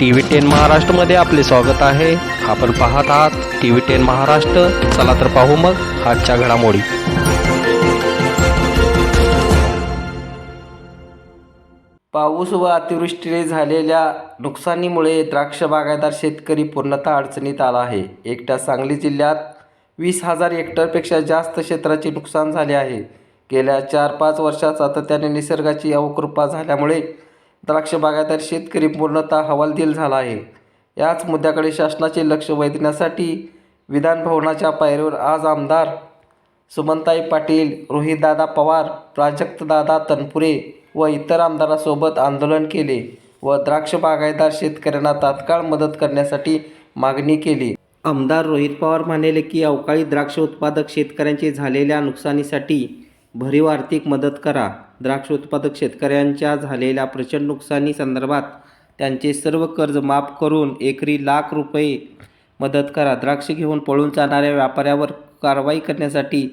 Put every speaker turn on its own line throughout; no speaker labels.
T V ten महाराष्ट्रमध्ये आपले स्वागत आहे. आपण पाहत आहात टी व्ही टेन महाराष्ट्र. चला तर पाहू मग आजच्या घडामोडी.
पाऊस व अतिवृष्टीने झालेल्या नुकसानीमुळे द्राक्ष बागायतदार शेतकरी पूर्णतः अडचणीत आला आहे. एकट्या सांगली जिल्ह्यात वीस हजार हेक्टरपेक्षा जास्त क्षेत्राचे नुकसान झाले आहे. गेल्या चार पाच वर्षात सातत्याने निसर्गाची अवकृपा झाल्यामुळे द्राक्ष बागायतदार शेतकरी पूर्णतः हवालदिल झाला आहे. याच मुद्द्याकडे शासनाचे लक्ष वेधण्यासाठी विधानभवनाच्या पायरीवर आज आमदार सुमनताई पाटील रोहितदादा पवार प्राजक्तदादा तनपुरे व इतर आमदारांसोबत आंदोलन केले व द्राक्ष बागायतदार शेतकऱ्यांना तात्काळ मदत करण्यासाठी मागणी केली. आमदार रोहित पवार म्हणाले की अवकाळी द्राक्ष उत्पादक शेतकऱ्यांचे झालेल्या नुकसानीसाठी भरीव आर्थिक मदत करा. द्राक्ष उत्पादक शेतकऱ्यांच्या झालेल्या प्रचंड नुकसानी संदर्भात त्यांचे सर्व कर्ज माफ करून एकरी लाख रुपये मदत करा. द्राक्ष घेऊन पळून जाणाऱ्या व्यापाऱ्यावर कारवाई करण्यासाठी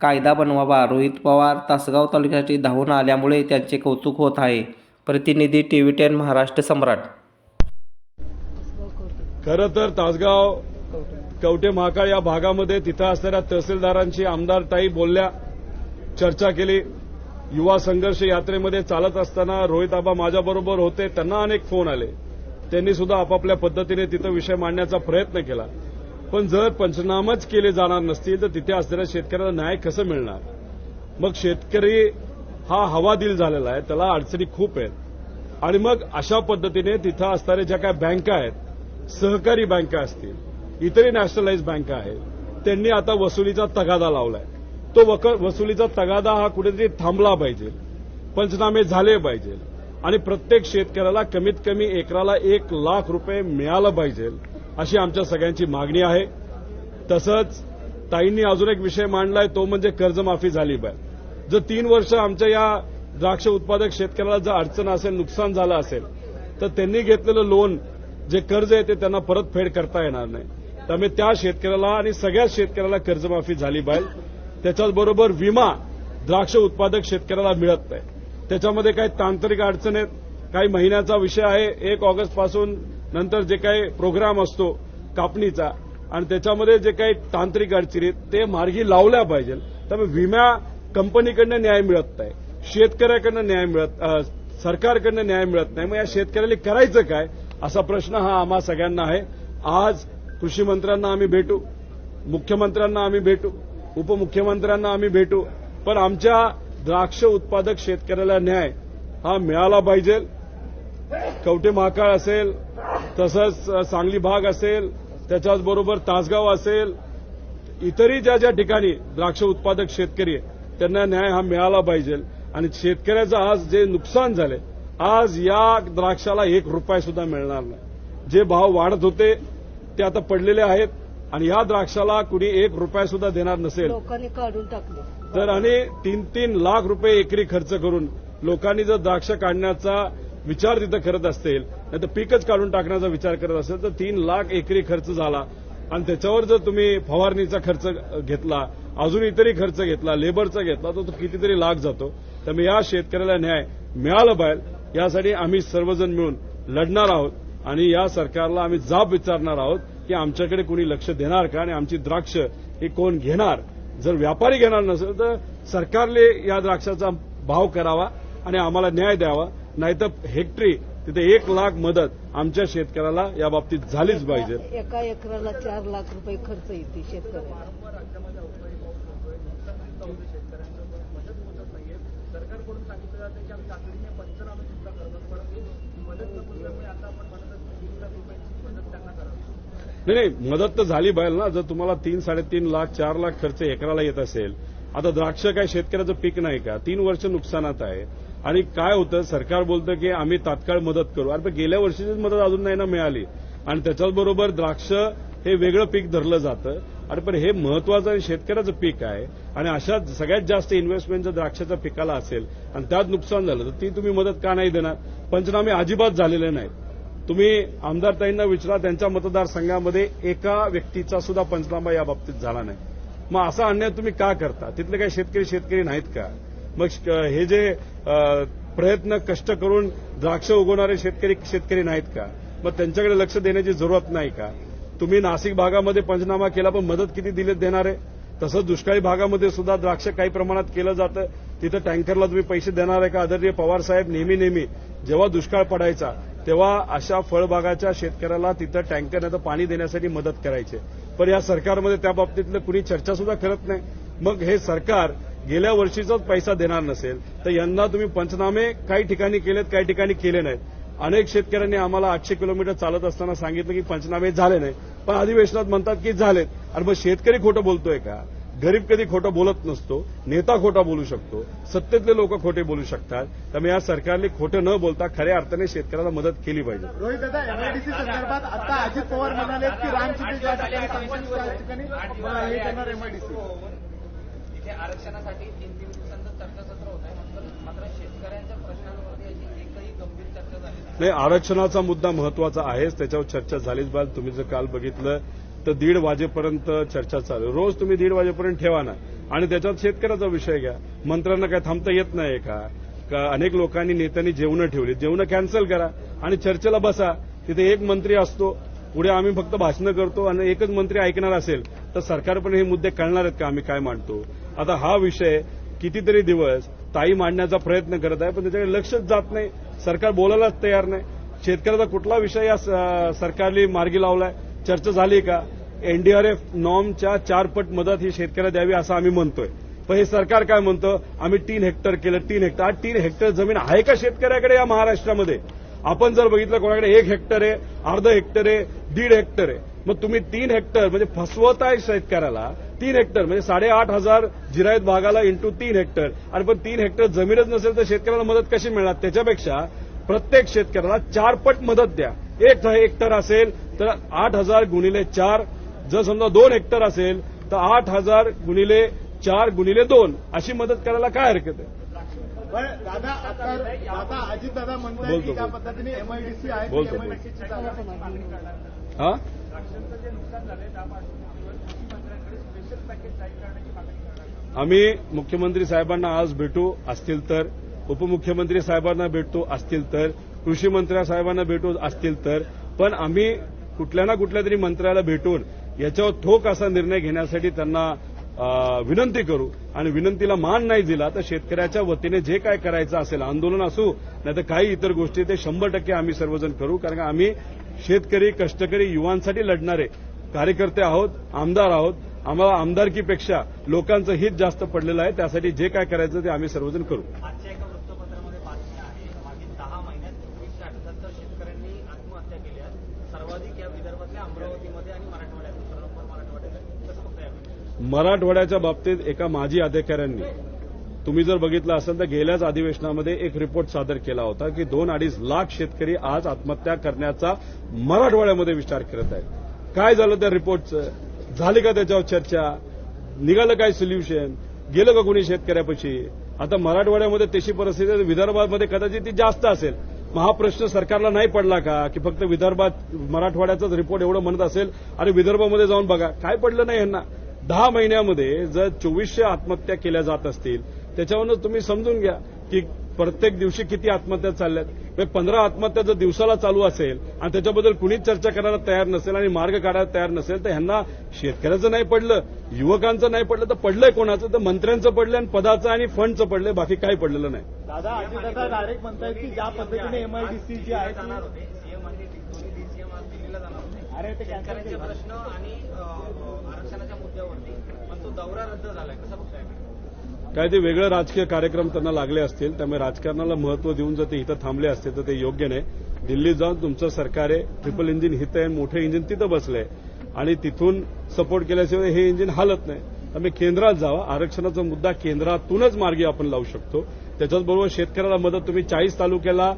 कायदा बनवावा. रोहित पवार तासगाव तालुक्यासाठी धावून आल्यामुळे त्यांचे कौतुक होत आहे. प्रतिनिधी T V ten Maharashtra Samrat.
खरं तर तासगाव कवटे महाकाळ या भागामध्ये तिथं असणाऱ्या तहसीलदारांशी आमदार ताई बोलल्या चर्चा केली. युवा संघर्ष यात्रेमध्ये चालत असताना रोहित आबा माझ्याबरोबर होते त्यांना अनेक फोन आले. त्यांनी सुद्धा आपापल्या पद्धतीने तिथं विषय मांडण्याचा प्रयत्न केला. पण जर पंचनामाच केले जाणार नसतील तर तिथे असणाऱ्या शेतकऱ्याला न्याय कसं मिळणार? मग शेतकरी हा हवादिल झालेला आहे त्याला अडचणी खूप आहेत. आणि मग अशा पद्धतीने तिथं असणाऱ्या ज्या काय बँका आहेत सहकारी बँका असतील इतरही नॅशनलाइज बँका आहेत त्यांनी आता वसुलीचा तगादा लावलाय. तो वक- वसुलीचा तगादा हा कुठेतरी थांबला पाहिजे. पंचनामे झाले पाहिजे. आणि प्रत्येक शेतकऱ्याला कमीत कमी एकराला एक लाख रुपये मिळालं पाहिजे अशी आमच्या सगळ्यांची मागणी आहे. तसंच ताईंनी अजून एक विषय मांडलाय तो म्हणजे कर्जमाफी झाली पाहिजे. जर तीन वर्ष आमच्या या द्राक्ष उत्पादक शेतकऱ्याला जर अडचण असेल नुकसान झालं असेल तर त्यांनी घेतलेलं लोन जे कर्ज आहे ते त्यांना परतफेड करता येणार नाही. त्यामुळे त्या शेतकऱ्याला आणि सगळ्या शेतकऱ्याला कर्जमाफी झाली पाहिजे. त्याच्याचबरोबर विमा द्राक्ष उत्पादक शेतकऱ्याला मिळत नाही. त्याच्यामध्ये काही तांत्रिक अडचण आहेत. काही महिन्याचा विषय आहे. एक ऑगस्टपासून नंतर जे काही प्रोग्राम असतो कापणीचा आणि त्याच्यामध्ये जे काही तांत्रिक अडचणी आहेत ते मार्गी लावल्या पाहिजे त्यामुळे विमा कंपनीकडनं न्याय मिळत नाही. शेतकऱ्याकडनं न्याय मिळत सरकारकडनं न्याय मिळत नाही. मग या शेतकऱ्याला करायचं काय? असा प्रश्न हा आम्हा सगळ्यांना आहे. आज कृषी मंत्र्यांना आम्ही भेटू. मुख्यमंत्र्यांना आम्ही भेटू. उपमुख्यमंत्र्यांना आम्ही भेटू. पण आमच्या द्राक्ष उत्पादक शेतकऱ्याला न्याय हा मिळाला पाहिजे. कवटे महाकाळ असेल तसंच सांगली भाग असेल त्याच्याचबरोबर तासगाव असेल इतरही ज्या ज्या ठिकाणी द्राक्ष उत्पादक शेतकरी आहे, त्यांना न्याय हा मिळाला पाहिजे. आणि शेतकऱ्याचं आज जे नुकसान झाले आज या द्राक्षाला एक रुपया सुद्धा मिळणार नाही. जे भाव वाढत होते ते आता पडलेले आहेत. आणि या द्राक्षाला कुणी एक रुपया सुद्धा देणार नसेल.
लोकांनी काढून टाकले.
तर आणि तीन तीन लाख रुपये एकरी खर्च करून लोकांनी जर द्राक्ष काढण्याचा विचार तिथं करत असतील नाही तर पीकच काढून टाकण्याचा विचार करत असेल तर तीन लाख एकरी खर्च झाला. आणि त्याच्यावर जर तुम्ही फवारणीचा खर्च घेतला अजून इतरही खर्च घेतला लेबरचा घेतला तर तो कितीतरी लाख जातो. त्यामुळे या शेतकऱ्याला न्याय मिळाला पाहिजे. यासाठी आम्ही सर्वजण मिळून लढणार आहोत आणि या सरकारला आम्ही जाब विचारणार आहोत. की आमच्याकडे कोणी लक्ष देणार का आणि आमची द्राक्ष ही कोण घेणार? जर व्यापारी घेणार नसेल तर सरकारने या द्राक्षाचा भाव करावा आणि आम्हाला न्याय द्यावा. नाहीतर हेक्टरी तिथे एक लाख मदत आमच्या शेतकऱ्याला या बाबतीत झालीच पाहिजे.
एका एकराला चार लाख रुपये खर्च येते शेतकऱ्याला.
नाही नाही मदत तर झाली पाहिजे ना. जर तुम्हाला तीन साडेतीन लाख चार लाख खर्च एकराला येत असेल आता द्राक्ष काय शेतकऱ्याचं पीक नाही का? तीन वर्ष नुकसानात आहे. आणि काय होतं सरकार बोलतं की आम्ही तात्काळ मदत करू. अरे गेल्या वर्षीचीच मदत अजून नाही ना मिळाली. आणि त्याच्याचबरोबर द्राक्ष हे वेगळं पीक धरलं जातं. अरे पण हे महत्वाचं आणि शेतकऱ्याचं पीक आहे. आणि अशा सगळ्यात जास्त इन्व्हेस्टमेंट जर द्राक्षाच्या पिकाला असेल आणि त्यात नुकसान झालं तर ती तुम्ही मदत का नाही देणार? पंचनामे अजिबात झालेले नाहीत. तुम्ही आमदारताईंना विचारा त्यांच्या मतदारसंघामध्ये एका व्यक्तीचा सुद्धा पंचनामा या बाबतीत झाला नाही. मग असा अन्याय तुम्ही का करता? तिथले काही शेतकरी शेतकरी नाहीत का? मग हे जे प्रयत्न कष्ट करून द्राक्ष उगवणारे शेतकरी शेतकरी नाहीत का? मग त्यांच्याकडे लक्ष देण्याची जरूरत नाही का? तुम्ही नाशिक भागामध्ये पंचनामा केला पण मदत किती दिले देणार? आहे तसंच दुष्काळी भागामध्ये सुद्धा द्राक्ष काही प्रमाणात केलं जातं. तिथं टँकरला तुम्ही पैसे देणार आहे का? आदरणीय पवार साहेब नेहमी नेहमी जेव्हा दुष्काळ पडायचा तेव्हा अशा फळबागाच्या शेतकऱ्याला तिथं टँकर तर पाणी देण्यासाठी मदत करायचे. पण या सरकारमध्ये त्या बाबतीतलं कुणी चर्चा सुद्धा करत नाही. मग हे सरकार गेल्या वर्षीचाच पैसा देणार नसेल तर यंदा तुम्ही पंचनामे काही ठिकाणी केलेत काही ठिकाणी केले नाहीत. अनेक शेतकऱ्यांनी आम्हाला आठशे किलोमीटर चालत असताना सांगितलं की पंचनामे झाले नाही पण अधिवेशनात म्हणतात की झालेत. आणि मग शेतकरी खोटं बोलतोय का? गरीब कधी खोटं बोलत नसतो नेता खोटा बोलू शकतो सत्तेतले लोक खोटे बोलू शकतात. त्यामुळे या सरकारने खोटं न बोलता खऱ्या अर्थाने शेतकऱ्याला मदत केली पाहिजे.
रोहित दादा एमआयडीसी संदर्भात आता अजित पवार म्हणाले की रामचिते ज्या ठिकाणी सांगतील त्या ठिकाणी अ, करणार एमआयडीसी.
तिथे आरक्षणासाठी तीन तीन दिवसांचं चर्चासत्र होत आहे. मात्र मात्र शेतकऱ्यांच्या प्रश्नांवरती अशी एकही गंभीर चर्चा झाली नाही.
आरक्षणाचा मुद्दा महत्त्वाचा आहेच त्याच्यावर चर्चा झालीच पाहिजे. तुम्ही जर काल बघितलं तर दीड वाजेपर्यंत चर्चा चालू. आहे. रोज तुम्ही दीड वाजेपर्यंत ठेवा ना. आणि त्याच्यात शेतकऱ्याचा विषय घ्या. मंत्र्यांना काय थांबता येत नाही का? का अनेक लोकांनी नेत्यांनी जेवणं ठेवली जेवणं कॅन्सल करा आणि चर्चेला बसा. तिथे एक मंत्री असतो. पुढे आम्ही फक्त भाषणं करतो आणि एकच मंत्री ऐकणार असेल तर सरकार पण हे मुद्दे कळणार आहेत का आम्ही काय मांडतो? आता हा विषय कितीतरी दिवस ताई मांडण्याचा प्रयत्न करत आहे पण त्याच्याकडे लक्षच जात नाही. सरकार बोलायलाच तयार नाही. शेतकऱ्याचा कुठला विषय या सरकारने मार्गी लावलाय? चर्चा झाली का? एनडीआरएफ नॉर्मच्या चारपट मदत ही शेतकऱ्याला द्यावी असं आम्ही म्हणतोय. पण हे सरकार काय म्हणतं? आम्ही तीन हेक्टर केलं तीन हेक्टर. आज तीन हेक्टर जमीन आहे का शेतकऱ्याकडे या महाराष्ट्रामध्ये? आपण जर बघितलं कोणाकडे एक हेक्टर आहे अर्ध हेक्टर आहे दीड हेक्टर आहे. मग तुम्ही तीन हेक्टर म्हणजे फसवताय शेतकऱ्याला तीन हेक्टर म्हणजे साडेआठ हजार जिरायत भागाला इंटू तीन हेक्टर. आणि पण तीन हेक्टर जमीनच नसेल तर शेतकऱ्याला मदत कशी मिळणार? त्याच्यापेक्षा प्रत्येक शेतकऱ्याला चारपट मदत द्या. एक हेक्टर असेल तर आठ हजार गुणिले चार जर समजा दोन हेक्टर असेल तर आठ हजार गुणिले चार गुणिले दोन अशी मदत करायला काय हरकत आहे?
पण दादा आता आता अजित दादा की ज्या. पद्धतीने एमआयडीसी आहे
बोलतो, हा? आम्ही मुख्यमंत्री साहेबांना आज भेटू असतील तर. उपमुख्यमंत्री साहेबांना भेटतो असतील तर. कृषी मंत्री साहेबांना भेटू असतील तर. पण आम्ही कुठल्या ना कुठल्या तरी मंत्र्याला भेटून याच्यावर ठोक असा निर्णय घेण्यासाठी त्यांना विनंती करू. आणि विनंतीला मान नाही दिला तर शेतकऱ्याच्या वतीने जे काय करायचं असेल आंदोलन असू नाही तर काही इतर गोष्टी ते शंभर टक्के आम्ही सर्वजण करू. कारण आम्ही शेतकरी कष्टकरी युवांसाठी लढणारे कार्यकर्ते आहोत आमदार आहोत. आम्हाला आमदारकीपेक्षा लोकांचं हित जास्त पडलेलं आहे. त्यासाठी जे काय करायचं ते आम्ही सर्वजण करू
आजच्या एका वृत्तपत्रामध्ये बातमी आहे मागील दहा महिन्यात एकवीसशे अठ्याहत्तर शेतकऱ्यांनी आत्महत्या केल्या सर्वाधिक या विदर्भातल्या अमरावतीमध्ये आणि मराठवाड्यात दुसरा नंबर मराठवाड्यात आहे. कसं बघताय आपण?
मराठवाड्याच्या बाबतीत एका माजी अधिकाऱ्यांनी तुम्ही जर बघितलं असेल तर गेल्याच अधिवेशनामध्ये एक रिपोर्ट सादर केला होता की दोन अडीच लाख शेतकरी आज आत्महत्या करण्याचा मराठवाड्यामध्ये विचार करत आहेत. काय झालं त्या रिपोर्टचं झाली का त्याच्यावर चर्चा? निघालं काय सोल्युशन गेलं का कोणी शेतकऱ्यापाशी? आता मराठवाड्यामध्ये तशी परिस्थिती विदर्भामध्ये कदाचित ती जास्त असेल. मग हा प्रश्न सरकारला नाही पडला का की फक्त विदर्भात मराठवाड्याचाच रिपोर्ट एवढं म्हणत असेल? आणि विदर्भामध्ये जाऊन बघा. काय पडलं नाही यांना? दहा महिन्यामध्ये जर चोवीसशे आत्महत्या केल्या जात असतील त्याच्यावरून तुम्ही समजून घ्या की प्रत्येक दिवशी किती आत्महत्या चालल्यात. म्हणजे पंधरा आत्महत्या जर दिवसाला चालू असेल आणि त्याच्याबद्दल कुणीच चर्चा करायला तयार नसेल आणि मार्ग काढायला तयार नसेल तर ह्यांना शेतकऱ्याचं नाही पडलं युवकांचं नाही पडलं तर पडलंय कोणाचं? तर मंत्र्यांचं पडलं आणि पदाचं आणि फंडचं पडलंय बाकी काही पडलेलं नाही.
दादा अजित दादा डायरेक्ट म्हणतायत की ज्या पद्धतीने एमआयडीसी जी आहे अरे ते
प्रश्न आणि मुद्द्यावरती पण तो दौरा रद्द झालाय. कसं बघताय
काय ते वेगळं राजकीय कार्यक्रम त्यांना लागले असतील त्यामुळे राजकारणाला महत्त्व देऊन जर ते इथं थांबले असते तर ते योग्य नाही. दिल्लीत जाऊन तुमचं सरकार आहे ट्रिपल इंजिन हिथं आहे मोठं इंजिन तिथं बसलंय आणि तिथून सपोर्ट केल्याशिवाय हे इंजिन हालत नाही. त्यामुळे केंद्रात जावा. आरक्षणाचा मुद्दा केंद्रातूनच मार्गी आपण लावू शकतो. त्याच्याचबरोबर शेतकऱ्याला मदत तुम्ही चाळीस तालुक्याला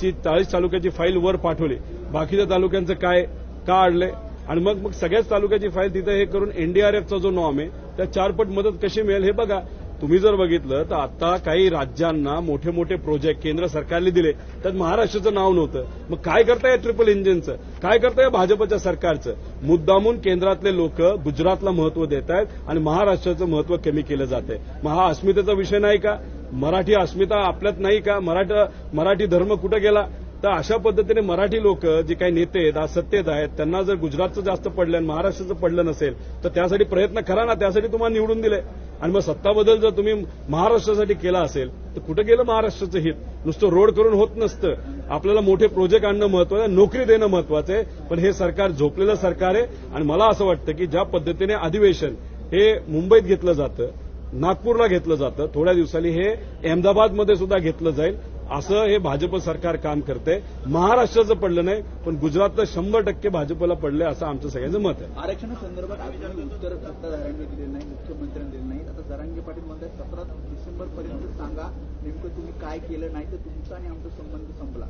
ची चाळीस तालुक्याची फाईल वर पाठवली. बाकीच्या तालुक्यांचं काय का अडलंय आणि मग मग सगळ्याच तालुक्याची फाईल तिथं हे करून एनडीआरएफचा जो नॉम आहे त्या चारपट मदत कशी मिळेल हे बघा. तुम्ही जर बघितलं तर आता काही राज्यांना मोठे मोठे प्रोजेक्ट केंद्र सरकारने दिले. त्यात महाराष्ट्राचं नाव नव्हतं. मग काय करताय ट्रिपल इंजिनचं काय करताय भाजपच्या सरकारचं? मुद्दामून केंद्रातले लोक गुजरातला महत्त्व देत आहेत आणि महाराष्ट्राचं महत्त्व कमी केलं जात आहे. मग हा अस्मितेचा विषय नाही का? मराठी अस्मिता आपल्यात नाही का? मराठा मराठी धर्म कुठं गेला? तर अशा पद्धतीने मराठी लोक जे काही नेते आहेत आज सत्तेत आहेत त्यांना जर गुजरातचं जास्त पडलं आणि महाराष्ट्राचं पडलं नसेल तर त्यासाठी प्रयत्न करा ना त्यासाठी तुम्हाला निवडून दिले आणि मग सत्ता बदल जर तुम्ही महाराष्ट्रासाठी केला असेल तर कुठं गेलं महाराष्ट्राचं हित? नुसतं रोड करून होत नसतं. आपल्याला मोठे प्रोजेक्ट आणणं महत्वाचं आहे नोकरी देणं महत्वाचं आहे पण हे सरकार झोपलेलं सरकार आहे. आणि मला असं वाटतं की ज्या पद्धतीने अधिवेशन हे मुंबईत घेतलं जातं नागपूरला घेतलं जातं थोड्या दिवसांनी हे अहमदाबादमध्ये सुद्धा घेतलं जाईल. असं हे भाजप सरकार काम करते महाराष्ट्राचं पडलं नाही पण गुजरातचं शंभर टक्के भाजपला पडलं असं आमचं सगळ्यांचं मत आहे.
आरक्षणासंदर्भात अजूनही उत्तर सत्ताधाऱ्यांनी दिलेलं नाही मुख्यमंत्र्यांनी दिलं नाही. आता जरांगे पाटील म्हणतात सतरा डिसेंबर पर्यंत सांगा नेमकं तुम्ही काय केलं नाही तर तुमचा आणि आमचा संबंध संपला.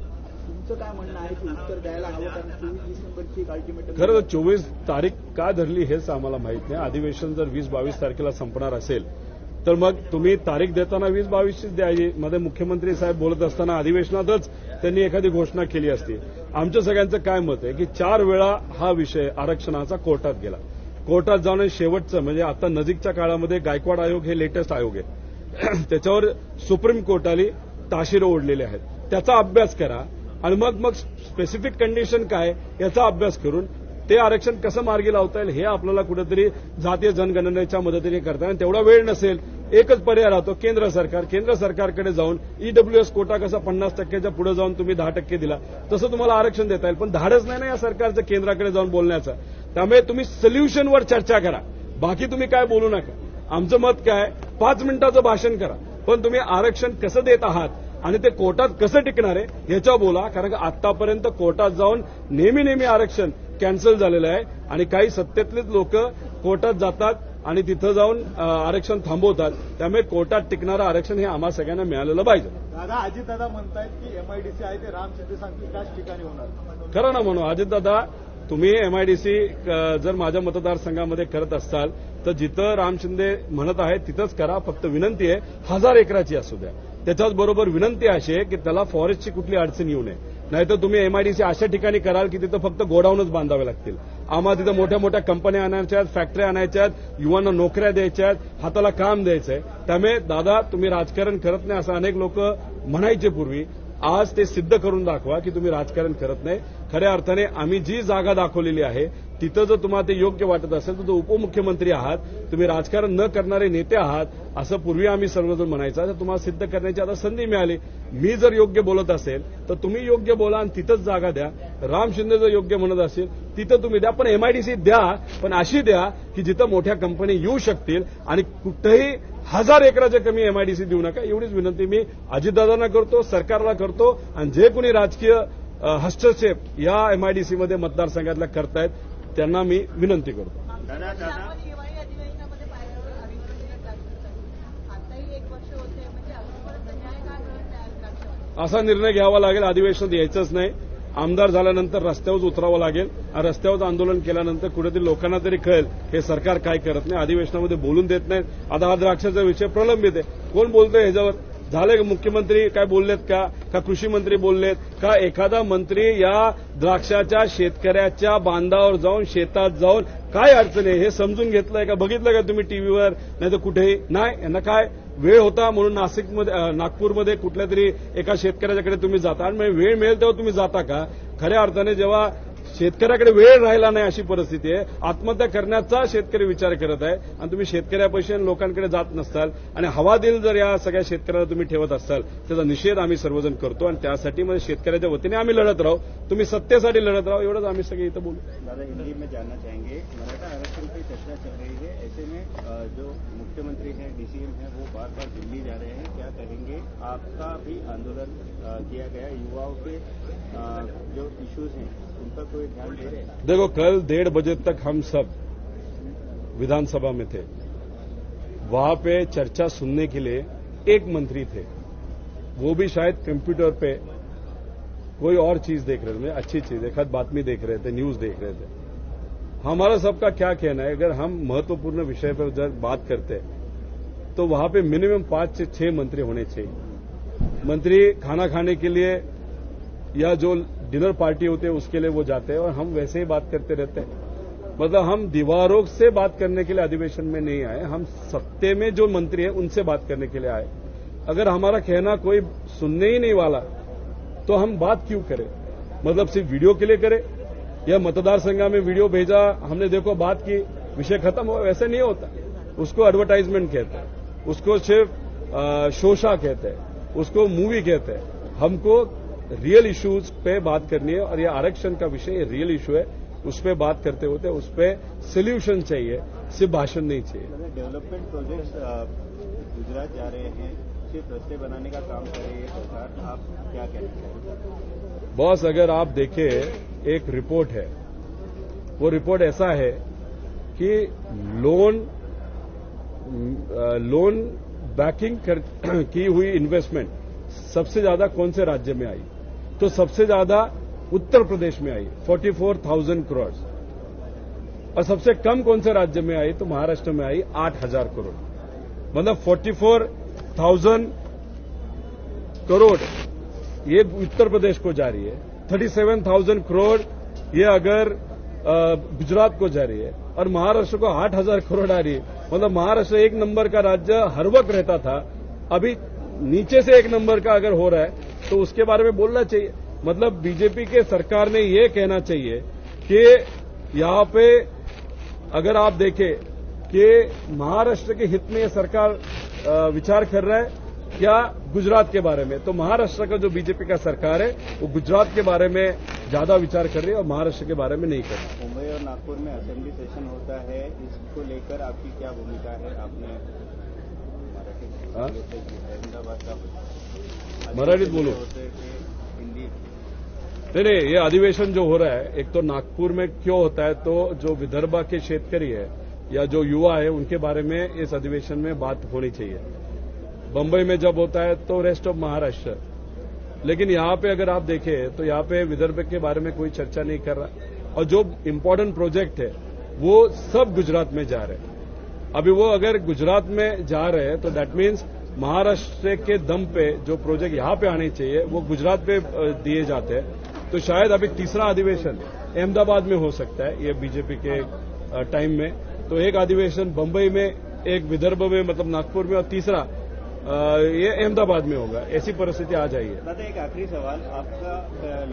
तुमचं काय म्हणणं आहे की उत्तर द्यायला हवं? कारण चोवीस डिसेंबरची एक अल्टिमेटम
खरं चोवीस तारीख का धरली हेच आम्हाला माहीत नाही. अधिवेशन जर वीस बावीस तारखेला संपणार असेल तर मग तुम्ही तारीख देताना वीस बावीसचीच द्यायची. मध्ये मुख्यमंत्री साहेब बोलत असताना अधिवेशनातच त्यांनी एखादी घोषणा केली असती. आमच्या सगळ्यांचं काय मत आहे की चार वेळा हा विषय आरक्षणाचा कोर्टात गेला. कोर्टात जाऊन शेवटचं म्हणजे आता नजीकच्या काळामध्ये गायकवाड आयोग हे लेटेस्ट आयोग आहे. त्याच्यावर सुप्रीम कोर्टाने ताशीर ओढलेले आहेत. त्याचा अभ्यास करा. आणि मग मग स्पेसिफिक कंडिशन काय याचा अभ्यास करून ते आरक्षण कसं मार्गी लावता येईल हे आपल्याला कुठेतरी जातीय जनगणनेच्या मदतीने करता आणि तेवढा वेळ नसेल एकच पर्याय राहतो केंद्र सरकार. केंद्र सरकारकडे जाऊन ईडब्ल्यूएस कोटा कसा पन्नास टक्क्याच्या पुढे जाऊन तुम्ही दहा टक्के दिला तसं तुम्हाला आरक्षण देता येईल. पण धाडच नाही ना या सरकारचं केंद्राकडे जाऊन बोलण्याचं. त्यामुळे तुम्ही सोल्युशनवर चर्चा करा. बाकी तुम्ही काय बोलू नका. आमचं मत काय? पाच मिनिटाचं भाषण करा. पण तुम्ही आरक्षण कसं देत आहात आणि ते कोर्टात कसं टिकणार आहे याच्यावर बोला. कारण का आतापर्यंत कोर्टात जाऊन नेहमी नेहमी आरक्षण कॅन्सल झालेलं आहे आणि काही सत्तेतलेच लोक कोर्टात जातात आणि तिथं जाऊन आरक्षण थांबवतात. त्यामुळे कोर्टात टिकणारं आरक्षण हे आम्हा सगळ्यांना मिळालेलं पाहिजे.
दादा अजित दादा म्हणतायत की एमआयडीसी आहे ते राम शिंदे सांगतील त्याच ठिकाणी होणार.
खरं ना म्हणू अजितदादा तुम्ही एमआयडीसी जर माझ्या मतदारसंघामध्ये करत असाल तर जिथं राम शिंदे म्हणत आहेत तिथंच करा. फक्त विनंती आहे हजार एकराची असू द्या. त्याच्याच बरोबर विनंती अशी आहे की त्याला फॉरेस्टची कुठली अडचण येऊ नये. नाहीतर तुम्ही एमआयडीसी अशा ठिकाणी कराल की तिथं फक्त गोडाऊनच बांधावे लागतील. आम्हाला तिथं मोठ्या मोठ्या कंपन्या आणायच्या आहेत फॅक्टऱ्या आणायच्या आहेत युवांना नोकऱ्या द्यायच्या आहेत हाताला काम द्यायचंय. त्यामुळे दादा तुम्ही राजकारण करत नाही असं अनेक लोक म्हणायचे पूर्वी. आज ते सिद्ध करून दाखवा की तुम्ही राजकारण करत नाही. खऱ्या अर्थाने आम्ही जी जागा दाखवलेली आहे तिथं जर तुम्हाला ते योग्य वाटत असेल तर तो उपमुख्यमंत्री आहात तुम्ही राजकारण न करणारे नेते आहात असं पूर्वी आम्ही सर्वजण म्हणायचं. तर तुम्हाला सिद्ध करण्याची आता संधी मिळाली. मी जर योग्य बोलत असेल तर तुम्ही योग्य बोला आणि तिथंच जागा द्या. राम शिंदे जर योग्य म्हणत असेल तिथं तुम्ही द्या. पण एमआयडीसी द्या पण अशी द्या की जिथं मोठ्या कंपनी येऊ शकतील आणि कुठंही हजार एकराच्या कमी एमआयडीसी देऊ नका. एवढीच विनंती मी अजितदादांना करतो सरकारला करतो आणि जे कोणी राजकीय हस्तक्षेप या एमआयडीसीमध्ये मतदारसंघातल्या करतायत त्यांना मी विनंती करतो. असा निर्णय घ्यावा लागेल अधिवेशनात यायचंच नाही. आमदार झाल्यानंतर रस्त्यावर उतरावं लागेल. आणि रस्त्यावर आंदोलन केल्यानंतर कुठेतरी लोकांना तरी कळेल हे सरकार काय करत नाही अधिवेशनामध्ये बोलून देत नाहीत आता हा द्राक्षाचा विषय प्रलंबित आहे. कोण बोलतोय ह्याच्यावर? झाले मुख्यमंत्री? काय बोललेत का? का कृषी मंत्री बोललेत? का एखादा मंत्री या द्राक्षाच्या शेतकऱ्याच्या बांधावर जाऊन शेतात जाऊन काय अडचण आहे हे समजून घेतलंय का? बघितलं का तुम्ही टीव्हीवर? नाही तर कुठेही? नाही. यांना काय वेळ होता? म्हणून नाशिकमध्ये नागपूरमध्ये कुठल्या तरी एका शेतकऱ्याच्याकडे तुम्ही जाता. आणि वेळ मिळेल तेव्हा तुम्ही जाता का? खऱ्या अर्थाने जेव्हा शेतकऱ्याकडे वेळ राहिला नाही अशी परिस्थिती आहे. आत्महत्या करण्याचा शेतकरी विचार करत आहे. आणि तुम्ही शेतकऱ्यापासून लोकांकडे जात नसताल आणि हवादिल जर या सगळ्या शेतकऱ्याला तुम्ही ठेवत असाल त्याचा निषेध आम्ही सर्वजण करतो आणि त्यासाठी म्हणजे शेतकऱ्याच्या वतीने आम्ही लढत राहू. तुम्ही सत्तेसाठी लढत राहू एवढंच आम्ही सगळे इथं बोलू.
दादा हिंदी में जानना चाहेंगे. मराठा आरक्षण की चर्चा चल रही है. ऐसे में जो मुख्यमंत्री हैं डीसीएम हैं वो बार बार दिल्ली जा रहे हैं. क्या कहेंगे? आपका भी आंदोलन किया गया. युवाओं के जो इश्यूज हैं उन पर कोई
देखो, कल डेढ़ बजे तक हम सब विधानसभा में थे। वहाँ पे चर्चा सुनने के लिए एक मंत्री थे। वो भी शायद कंप्यूटर पे कोई और चीज़ देख रहे थे अच्छी चीज़ एक आध बातमी देख रहे थे, न्यूज़ देख रहे थे। हमारा सबका क्या कहना है? अगर हम महत्वपूर्ण विषय पर जब बात करते तो वहाँ पे मिनिमम पाँच से छह मंत्री होने चाहिए। मंत्री खाना खाने के लिए या जो डिनर पार्टी होती है, उसके लिए वो जाते हैं और हम वैसे ही बात करते रहते हैं। मतलब हम दीवारों से बात करने के लिए अधिवेशन में नहीं आए, हम सत्ते में जो मंत्री हैं, उनसे बात करने के लिए आए। अगर हमारा कहना कोई सुनने ही नहीं वाला तो हम बात क्यों करें? मतलब सिर्फ़ वीडियो के लिए करें? या मतदार संघा में वीडियो भेजा, हमने देखो बात की, विषय खत्म हो वैसे नहीं होता। उसको एडवर्टाइजमेंट कहते हैं, उसको सिर्फ़ शोशा कहते हैं, उसको मूवी कहते हैं। हमको रियल इश्यूज़ पे बात करनी है और ये आरक्षण का विषय रियल इशू है उस पर बात करते होते उस पर सोल्यूशन चाहिए सिर्फ़ भाषण नहीं चाहिए।
डेवलपमेंट प्रोजेक्ट्स गुजरात जा रहे हैं सिर्फ़ रस्ते बनाने का काम कर रही है सरकार आप क्या कहना चाहेंगे?
बॉस अगर आप देखें एक रिपोर्ट है। वो रिपोर्ट ऐसा है कि लोन लोन बैकिंग की हुई इन्वेस्टमेंट सबसे ज़्यादा कौन से राज्य में आई? तो सबसे ज़्यादा उत्तर प्रदेश में आई 44,000 करोड़ और सबसे कम कौन से राज्य में आई तो महाराष्ट्र में आई 8,000 करोड़. मतलब 44,000 करोड़ ये उत्तर प्रदेश को जा रही है. 37,000 करोड़ ये अगर गुजरात को जा रही है. और महाराष्ट्र को 8,000 करोड़ आ रही है. मतलब महाराष्ट्र एक नंबर का राज्य हर वक्त रहता था. अभी नीचे से एक नंबर का अगर हो रहा है तो उसके बारे में बोलना चाहिए। मतलब बीजेपी के सरकार ने ये कहना चाहिए कि यहाँ पे अगर आप देखें कि महाराष्ट्र के हित में ये सरकार विचार कर रहा है क्या गुजरात के बारे में? तो महाराष्ट्र का जो बीजेपी का सरकार है वो गुजरात के बारे में ज़्यादा विचार कर रही है और महाराष्ट्र के बारे में नहीं कर रही।
मुंबई और नागपुर में असेंबली सेशन होता है इसको लेकर आपकी क्या भूमिका है? आपने
हाँ?
अहमदाबाद का
मराठीत बोलो. नहीं नहीं, ये अधिवेशन जो हो रहा है, एक तो नागपुर में क्यों होता है? तो जो विदर्भा के शेतकरी है या जो युवा है, उनके बारे में इस अधिवेशन में बात होनी चाहिए। बंबई में जब होता है तो रेस्ट ऑफ़ महाराष्ट्र। लेकिन यहाँ पे अगर आप देखें तो यहाँ पे विदर्भ के बारे में कोई चर्चा नहीं कर रहा। और जो इम्पोर्टेंट प्रोजेक्ट है, वो सब गुजरात में जा रहे हैं। अभी वो अगर गुजरात में जा रहे हैं तो दैट मीन्स महाराष्ट्र के दम पे जो प्रोजेक्ट यहाँ पे आने चाहिए, वो गुजरात पे दिए जाते हैं। तो शायद अभी तीसरा अधिवेशन अहमदाबाद में हो सकता है, ये बीजेपी के टाइम में। तो एक अधिवेशन बंबई में, एक विदर्भ में मतलब नागपुर में, और तीसरा ये अहमदाबाद में होगा। ऐसी परिस्थिति आ
दादा, एक आखिरी सवाल, आपका